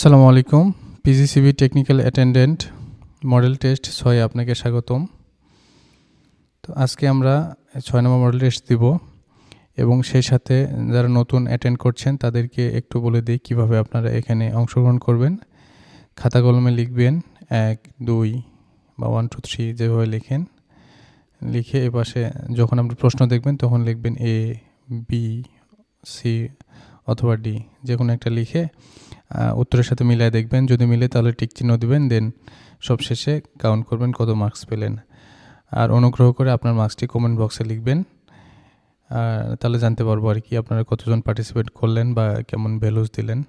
সালামু আলাইকুম। PGCB technical attendant model test ছয়ে আপনাকে স্বাগতম। তো আজকে আমরা ছয় নম্বর মডেল টেস্ট দিব এবং সেই সাথে যারা নতুন অ্যাটেন্ড করছেন তাদেরকে একটু বলে দিই কীভাবে আপনারা এখানে অংশগ্রহণ করবেন। খাতা কলমে লিখবেন এক, দুই বা ওয়ান টু থ্রি যেভাবে লেখেন। লিখে এপাশে যখন আপনি প্রশ্ন দেখবেন তখন লিখবেন এ বি সি অথবা ডি যে কোনো একটা লিখে উত্তরের সাথে মিলায় দেখবেন। যদি মিলে তাহলে টিক চিহ্ন দিবেন দেন সব শেষে কাউন্ট করবেন কত মার্কস পেলেন। আর অনুগ্রহ করে আপনার মার্কসটি কমেন্ট বক্সে লিখবেন। তাহলে জানতে পারব আর কি আপনারা কতজন পার্টিসিপেট করলেন বা কেমন ভ্যালুস দিলেন।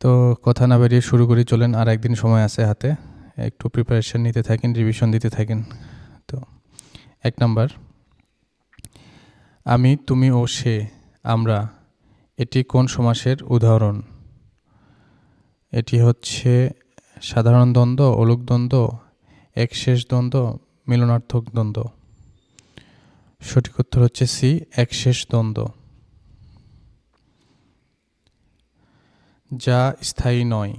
তো কথা না বেরিয়ে শুরু করি, চলেন আর একদিন সময় আছে হাতে। একটু প্রিপারেশন নিতে থাকেন রিভিশন দিতে থাকেন। তো এক নাম্বার আমি, তুমি ও সে, আমরা, এটি কোন সমাসের উদাহরণ? এটি হচ্ছে সাধারণ দ্বন্দ্ব, অলোক দ্বন্দ্ব, একশেষ দ্বন্দ্ব, মিলনার্থক দ্বন্দ্ব। সঠিক উত্তর হচ্ছে সি, একশেষ দ্বন্দ্ব। যা স্থায়ী নয়।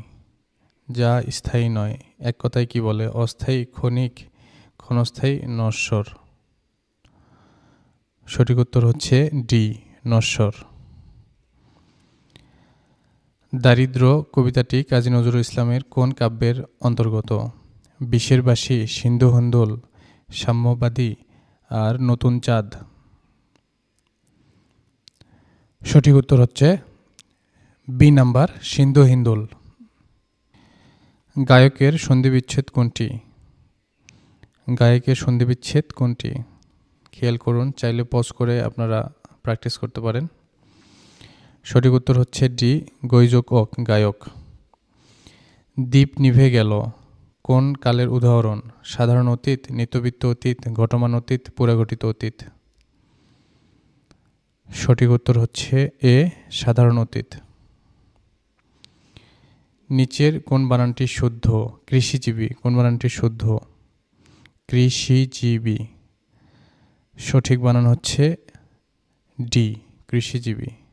যা স্থায়ী নয়। এক কথায় কি বলে? অস্থায়ী, ক্ষণিক, ক্ষণস্থায়ী, নশ্বর। সঠিক উত্তর হচ্ছে ডি, নশ্বর। দারিদ্র কবিতাটি কাজী নজরুল ইসলামের কোন কাব্যের অন্তর্গত? বিশের বাসী সিন্ধু হন্দোল, সাম্যবাদী আর নতুন চাঁদ। সঠিক উত্তর হচ্ছে বি নাম্বার সিন্ধু হিন্দোল। গায়কের সন্ধিবিচ্ছেদ কোনটি? গায়কের সন্ধিবিচ্ছেদ কোনটি? খেয়াল করুন, চাইলে পজ করে আপনারা প্র্যাকটিস করতে পারেন। সঠিক উত্তর হচ্ছে ডি, গৈজক ওক গায়ক। দ্বীপ নিভে গেল। কোন কালের উদাহরণ? সাধারণ অতীত, নিত্যবিত্ত অতীত, ঘটমান অতীত পুরাঘটিত অতীত। সঠিক উত্তর হচ্ছে এ, সাধারণ অতীত। নিচের কোন বানানটি শুদ্ধ? কৃষিজীবী, কোন বানানটি শুদ্ধ? কৃষিজীবী। সঠিক বানান হচ্ছে ডি, কৃষিজীবী।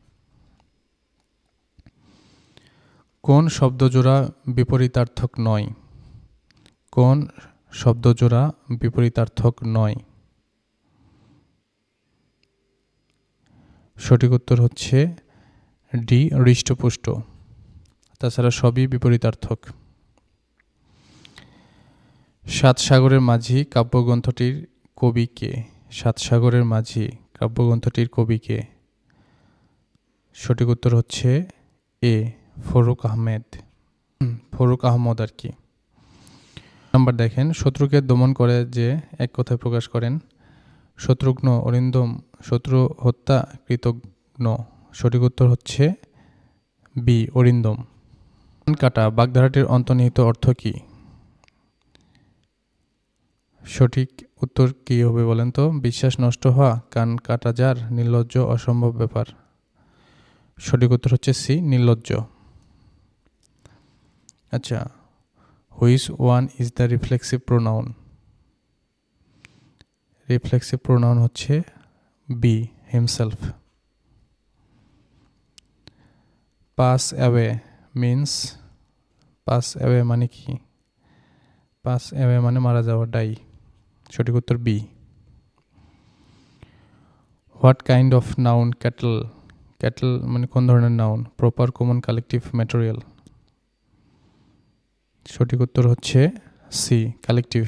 কোন শব্দজোড়া বিপরীতার্থক নয়? কোন শব্দজোড়া বিপরীতার্থক নয়? সঠিক উত্তর হচ্ছে ডি, হৃষ্টপুষ্ট। তাছাড়া সবই বিপরীতার্থক। সাত সাগরের মাঝি কাব্যগ্রন্থটির কবি কে? সাত সাগরের মাঝি কাব্যগ্রন্থটির কবি কে? সঠিক উত্তর হচ্ছে এ। ফরুক আহমেদ। ফরুক আহমদ আর কি। নাম্বার দেখেন, শত্রুকে দমন করে যে এক কথায় প্রকাশ করেন, শত্রুঘ্ন অরিন্দম, শত্রু হত্যা কৃতজ্ঞ সঠিক উত্তর হচ্ছে বি, অরিন্দম। কাটা, বাগধারাটির অন্তর্নিহিত অর্থ কী? সঠিক উত্তর কী হবে বলেন তো? বিশ্বাস নষ্ট হওয়া, কান কাটা যার, নির্লজ্জ, অসম্ভব ব্যাপার। সঠিক উত্তর হচ্ছে সি, নির্লজ্জ। আচ্ছা which one is the reflexive pronoun reflexive pronoun হচ্ছে B himself pass away means pass away মানে কি? পাস অ্যাওয়ে মানে মারা যাওয়া ডাই সঠিক উত্তর B what kind of noun cattle cattle মানে কোন ধরনের noun proper common collective material সঠিক উত্তর হচ্ছে C collective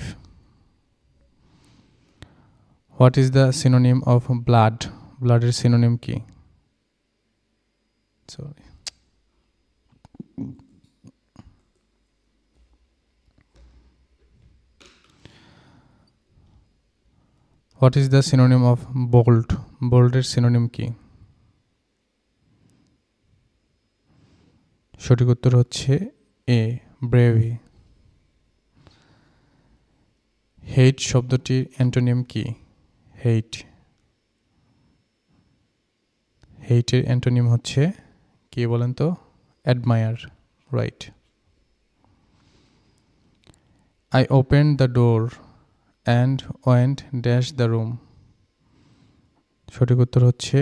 what is the synonym of blood ব্লাডের সিনোনিম কি? Sorry what is the synonym of bold বোল্ডের synonym কি? সঠিক উত্তর হচ্ছে এ ব্রেভি। হেইট শব্দটির অ্যান্টোনিম কি? হেইট হেইটের অ্যান্টোনিম হচ্ছে কি বলেন তো? Admire right I open the door and went dash the room সঠিক উত্তর হচ্ছে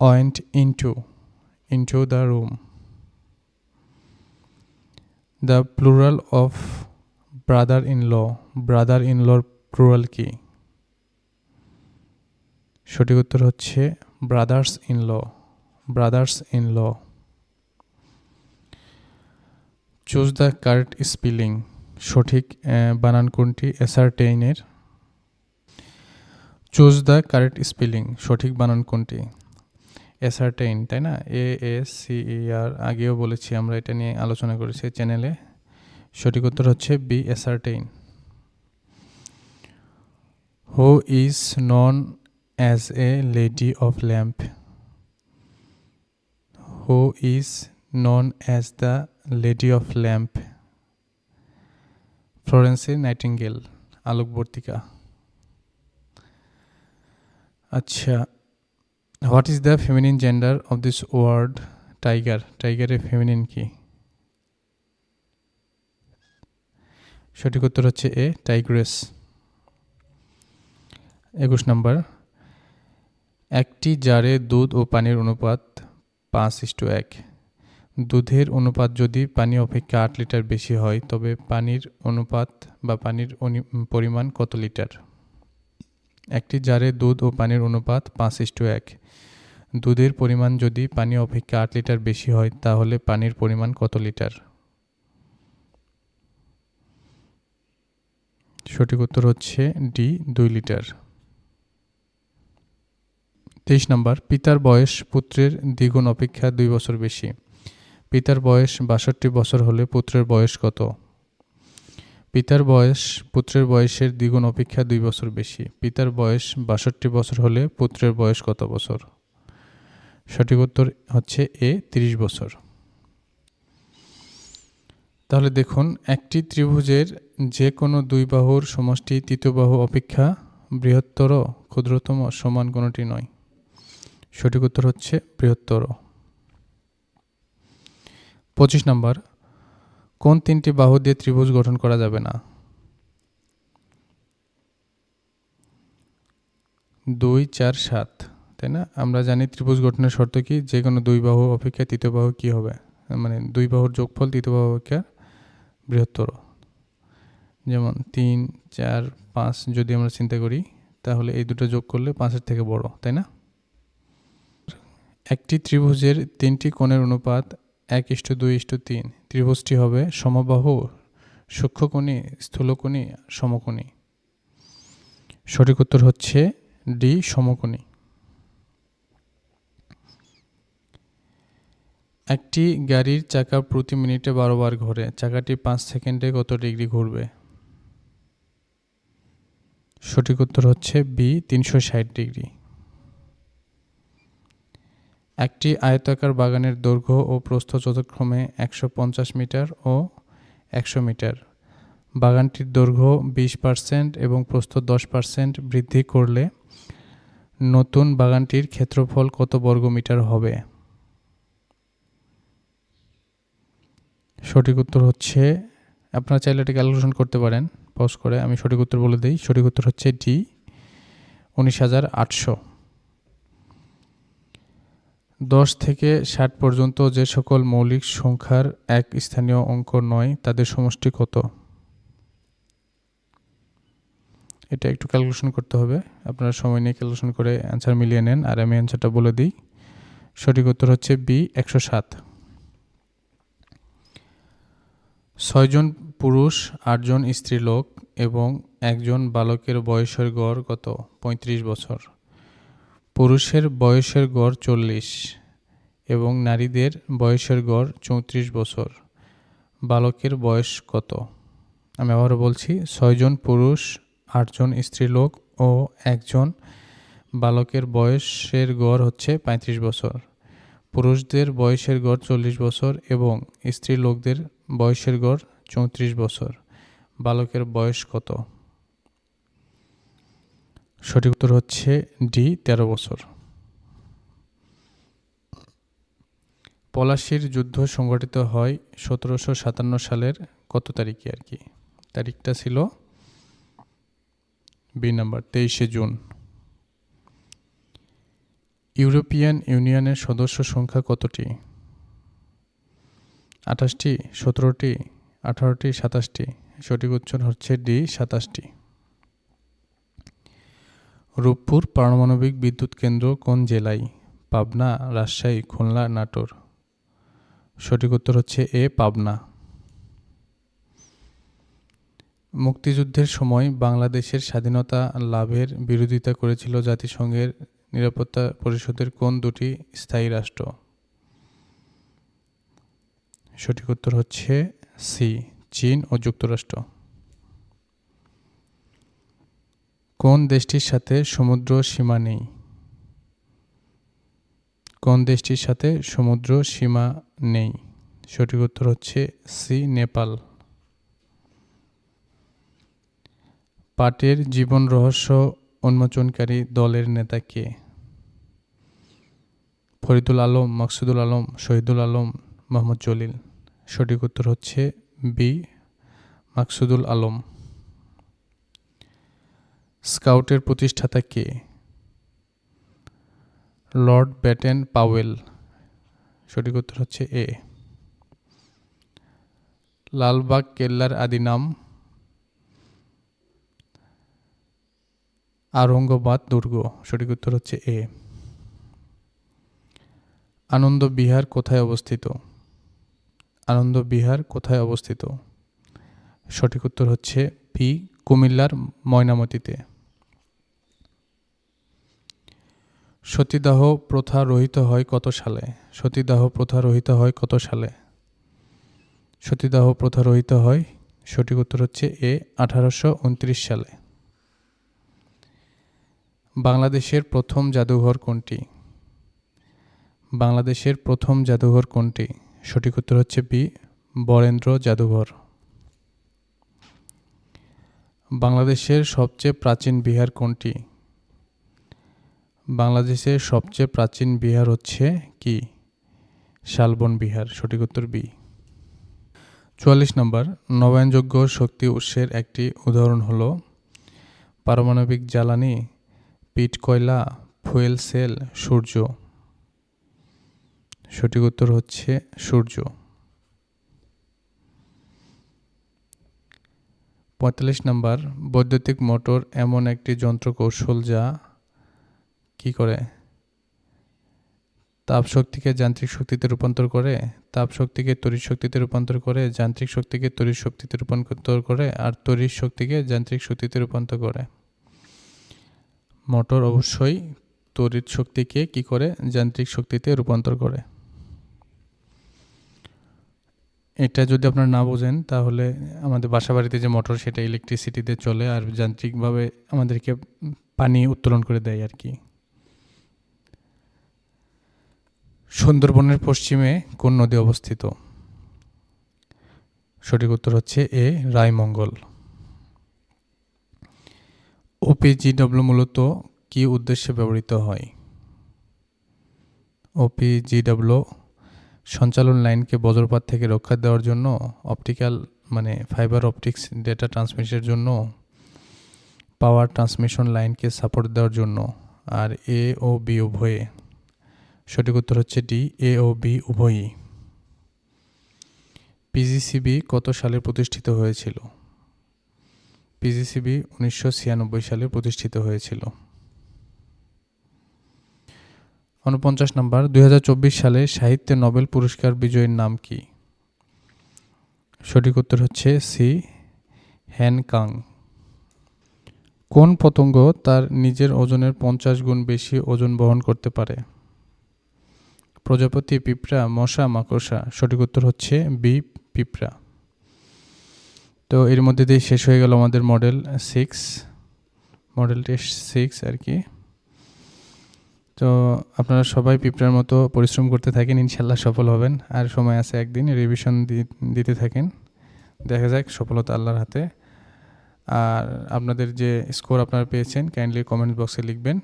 went into into the room the plural of brother in law brother in লর plural কি সঠিক উত্তর হচ্ছে brothers in law brothers in law choose the correct spelling সঠিক বানান কোনটি এসারটেইনের চুজ দ্য কারেক্ট স্পেলিং সঠিক বানান কোনটি? এসারটেইন তাই না? এ এস সি ই আর আগেও বলেছি আমরা এটা নিয়ে আলোচনা করেছি চ্যানেলে। সঠিক উত্তর হচ্ছে B ascertain who is known as a lady of lamp who is known as the lady of lamp Florence Nightingale আলোকবর্তিকা। আচ্ছা what is the feminine gender of this word tiger টাইগারের ফেমিনিন কি? সঠিক উত্তর হচ্ছে এ টাইগ্রেস একুশ নম্বর। একটি জারে দুধ ও পানির অনুপাত পাঁচ ইস্টু এক। দুধের অনুপাত যদি পানি অপেক্ষা আট লিটার বেশি হয়, তবে পানির অনুপাত বা পানির পরিমাণ কত লিটার? একটি জারে দুধ ও পানির অনুপাত পাঁচ ইস্টু এক। দুধের পরিমাণ যদি পানি অপেক্ষা আট লিটার বেশি হয়, তাহলে পানির পরিমাণ কত লিটার? সঠিক উত্তর হচ্ছে ডি, দুই লিটার। তেইশ নম্বর, পিতার বয়স পুত্রের দ্বিগুণ অপেক্ষা দুই বছর বেশি। পিতার বয়স বাষট্টি বছর হলে পুত্রের বয়স কত? পিতার বয়স পুত্রের বয়সের দ্বিগুণ অপেক্ষা দুই বছর বেশি। পিতার বয়স বাষট্টি বছর হলে পুত্রের বয়স কত বছর? সঠিক উত্তর হচ্ছে এ, তিরিশ বছর। তাহলে দেখুন, একটি ত্রিভুজের যে কোনো দুই বাহুর সমষ্টি তৃতীয় বাহু অপেক্ষা বৃহত্তর, ক্ষুদ্রতম, সমান কোনোটি নয়। সঠিক উত্তর হচ্ছে বৃহত্তর। পঁচিশ নম্বর, কোন তিনটি বাহু দিয়ে ত্রিভুজ গঠন করা যাবে না? দুই, চার, সাত। তাই না? আমরা জানি ত্রিভুজ গঠনের শর্ত কি? যে কোনো দুই বাহু অপেক্ষা তৃতীয় বাহু কি হবে? মানে দুই বাহুর যোগফল তৃতীয় বাহু অপেক্ষা বৃহত্তর। যেমন তিন, চার, পাঁচ যদি আমরা চিন্তা করি, তাহলে এই দুটো যোগ করলে পাঁচের থেকে বড়, তাই না? একটি ত্রিভুজের তিনটি কোণের অনুপাত এক ইষ্ট দুই ইষ্ট তিন। ত্রিভুজটি হবে সমবাহু, সূক্ষ্মকোণী, স্থূলকোণী, সমকোণী। সঠিক উত্তর হচ্ছে ডি সমকোণী। একটি গাড়ির চাকা প্রতি মিনিটে বারো বার ঘোরে। চাকাটি পাঁচ সেকেন্ডে কত ডিগ্রি ঘুরবে? সঠিক উত্তর হচ্ছে বি, তিনশো ষাট ডিগ্রি। একটি আয়তাকার বাগানের দৈর্ঘ্য ও প্রস্থ যথাক্রমে একশো পঞ্চাশ মিটার ও একশো মিটার। বাগানটির দৈর্ঘ্য বিশ পার্সেন্ট এবং প্রস্থ দশ পার্সেন্ট বৃদ্ধি করলে নতুন বাগানটির ক্ষেত্রফল কত বর্গ মিটার হবে? সঠিক উত্তর হচ্ছে, আপনারা চাইলে এটা ক্যালকুলেশন করতে পারেন পজ করে, আমি সঠিক উত্তর বলে দিই, সঠিক উত্তর হচ্ছে ডি উনিশ হাজার আটশো। দশ থেকে ষাট পর্যন্ত যে সকল মৌলিক সংখ্যার এক স্থানীয় অঙ্ক নয়, তাদের সমষ্টি কত? এটা একটু ক্যালকুলেশন করতে হবে, আপনারা সময় নিয়ে ক্যালকুলেশন করে অ্যান্সার মিলিয়ে নেন, আর আমি অ্যান্সারটা বলে দিই। সঠিক উত্তর হচ্ছে বি একশো সাত। ছয়জন পুরুষ, আটজন স্ত্রীলোক এবং একজন বালকের বয়সের গড় কত? পঁয়ত্রিশ বছর। পুরুষের বয়সের গড় চল্লিশ এবং নারীদের বয়সের গড় চৌত্রিশ বছর। বালকের বয়স কত? আমি আবারও বলছি, ছয়জন পুরুষ, আটজন স্ত্রীলোক ও একজন বালকের বয়সের গড় হচ্ছে পঁয়ত্রিশ বছর। পুরুষদের বয়সের গড় চল্লিশ বছর এবং স্ত্রী লোকদের বয়সের গড় চৌত্রিশ বছর। বালকের বয়স কত? সঠিক উত্তর হচ্ছে ডি, তেরো বছর। পলাশির যুদ্ধ সংগঠিত হয় সতেরোশো সাতান্ন সালের কত তারিখে আর কি? তারিখটা ছিল বি নাম্বার তেইশে জুন। ইউরোপিয়ান ইউনিয়নের সদস্য সংখ্যা কতটি? আঠাশটি, সতেরোটি, আঠারোটি, সাতাশটি। সঠিক উত্তর হচ্ছে ডি, সাতাশটি। রূপপুর পারমাণবিক বিদ্যুৎ কেন্দ্র কোন জেলায়? পাবনা, রাজশাহী, খুলনা, নাটোর। সঠিক উত্তর হচ্ছে এ, পাবনা। মুক্তিযুদ্ধের সময় বাংলাদেশের স্বাধীনতা লাভের বিরোধিতা করেছিল জাতিসংঘের নিরাপত্তা পরিষদের কোন দুটি স্থায়ী রাষ্ট্র? সঠিক উত্তর হচ্ছে সি চীন ও যুক্তরাষ্ট্র। কোন দেশটির সাথে সমুদ্র সীমা নেই? কোন দেশটির সাথে সমুদ্র সীমা নেই? সঠিক উত্তর হচ্ছে সি নেপাল। পাটের জীবন রহস্য উন্মোচনকারী দলের নেতা কে? ফরিদুল আলম, মকসুদুল আলম, শহীদুল আলম, মোহাম্মদ জলিল। সঠিক উত্তর হচ্ছে বি, মাকসুদুল আলম। স্কাউটের প্রতিষ্ঠাতা কে? Lord Batten Powell. সঠিক উত্তর হচ্ছে এ। লালবাগ, কেল্লার আদি নাম আরঙ্গবাদ দুর্গ। সঠিক উত্তর হচ্ছে এ। আনন্দ বিহার কোথায় অবস্থিত? আনন্দ বিহার কোথায় অবস্থিত? সঠিক উত্তর হচ্ছে পি, কুমিল্লার ময়নামতিতে। সতীদাহ প্রথা রহিত হয় কত সালে? সতীদাহ প্রথা রহিত হয় কত সালে? সতীদাহ প্রথা রহিত হয়, সঠিক উত্তর হচ্ছে এ, আঠারোশো উনত্রিশ সালে। বাংলাদেশের প্রথম জাদুঘর কোনটি? বাংলাদেশের প্রথম জাদুঘর কোনটি? সঠিক উত্তর হচ্ছে বি, বরেন্দ্র জাদুঘর। বাংলাদেশের সবচেয়ে প্রাচীন বিহার কোনটি? বাংলাদেশের সবচেয়ে প্রাচীন বিহার হচ্ছে কি? শালবন বিহার, সঠিক উত্তর বি। চুয়াল্লিশ নম্বর, নবায়নযোগ্য শক্তি উৎসের একটি উদাহরণ হলো পারমাণবিক জ্বালানি পিট, কয়লা, ফুয়েল সেল, সূর্য। সঠিক উত্তর হচ্ছে সূর্য। পঁয়তাল্লিশ নাম্বার, বৈদ্যুতিক মোটর এমন একটি যন্ত্র কৌশল যা কি করে? তাপ শক্তিকে যান্ত্রিক শক্তিতে রূপান্তর করে তাপ শক্তিকে তড়িৎ শক্তিতে রূপান্তর করে, যান্ত্রিক শক্তিকে তড়িৎ শক্তিতে রূপান্তর করে, আর তড়িৎ শক্তিকে যান্ত্রিক শক্তিতে রূপান্তর করে। মোটর অবশ্যই তড়িৎ শক্তিকে কি করে? যান্ত্রিক শক্তিতে রূপান্তর করে। এটা যদি আপনারা না বোঝেন, তাহলে আমাদের বাসা বাড়িতে যে মোটর, সেটা ইলেকট্রিসিটিতে চলে আর যান্ত্রিকভাবে আমাদেরকে পানি উত্তোলন করে দেয় আর কি। সুন্দরবনের পশ্চিমে কোন নদী অবস্থিত? সঠিক উত্তর হচ্ছে এ, রায়মঙ্গল। ওপিজিডব্লিউ মূলত কি উদ্দেশ্যে ব্যবহৃত হয়? ওপিজিডব্লিউ সঞ্চালন লাইনকে বজ্রপাত থেকে রক্ষা দেওয়ার জন্য অপটিক্যাল মানে ফাইবার অপটিক্স, ডেটা ট্রান্সমিশনের জন্য, পাওয়ার ট্রান্সমিশন লাইনকে সাপোর্ট দেওয়ার জন্য আর এ ও বি উভয়ে। সঠিক উত্তর হচ্ছে ডি এ ও বি উভয়ই। পিজিসিবি কত সালে প্রতিষ্ঠিত হয়েছিল? পিজিসিবি উনিশশো ছিয়ানব্বই সালে প্রতিষ্ঠিত হয়েছিল। উনপঞ্চাশ নম্বর, দুই হাজার চব্বিশ সালে সাহিত্যে নোবেল পুরস্কার বিজয়ীর নাম কি? সঠিক উত্তর হচ্ছে সি হ্যান কাং। কোন পতঙ্গ তার নিজের ওজনের পঞ্চাশ গুণ বেশি ওজন বহন করতে পারে? প্রজাপতি, পিঁপড়া, মশা, মাকড়সা। সঠিক উত্তর হচ্ছে বি, পিঁপড়া। তো এর মধ্যে দিয়ে শেষ হয়ে গেল আমাদের model six model test six আর কি। তো আপনারা সবাই পিঁপড়ার মতো পরিশ্রম করতে থাকেন, ইনশাল্লাহ সফল হবেন। আর সময় আছে একদিন রিভিশন দিতে থাকেন। দেখা যাক, সফলতা আল্লাহর হাতে। আর আপনাদের যে স্কোর আপনারা পেয়েছেন কাইন্ডলি কমেন্ট বক্সে লিখবেন।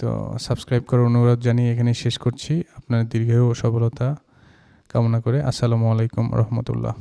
তো সাবস্ক্রাইব করার অনুরোধ জানিয়ে এখানে শেষ করছি। আপনার দীর্ঘ সফলতা কামনা করে। আসসালামু আলাইকুম রহমতুল্লাহ।